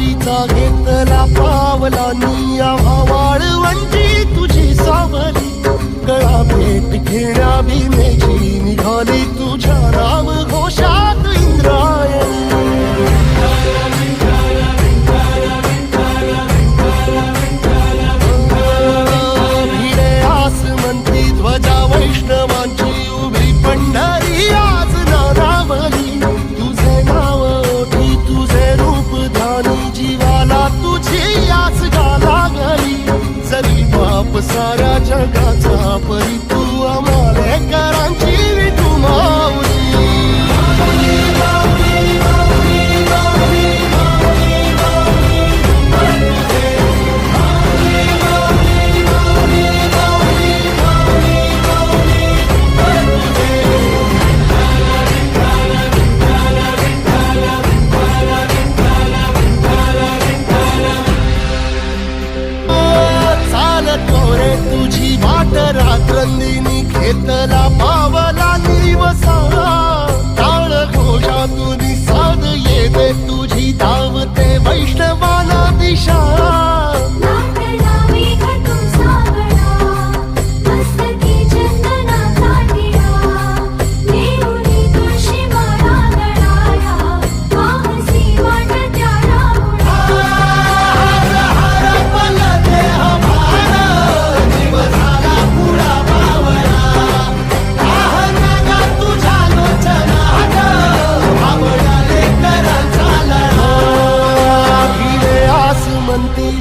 वारीचा घेतला पावलानी आवाळ वंची तुझी सावली. कळा भेट घेण्या भीमेची निघाली तुझ्या बाप साऱ्या जगाचा परी तू आम्हाला करांची रात्रंदिनी घेतला पावला दिवसा टाळ घोषातून साध येते तुझी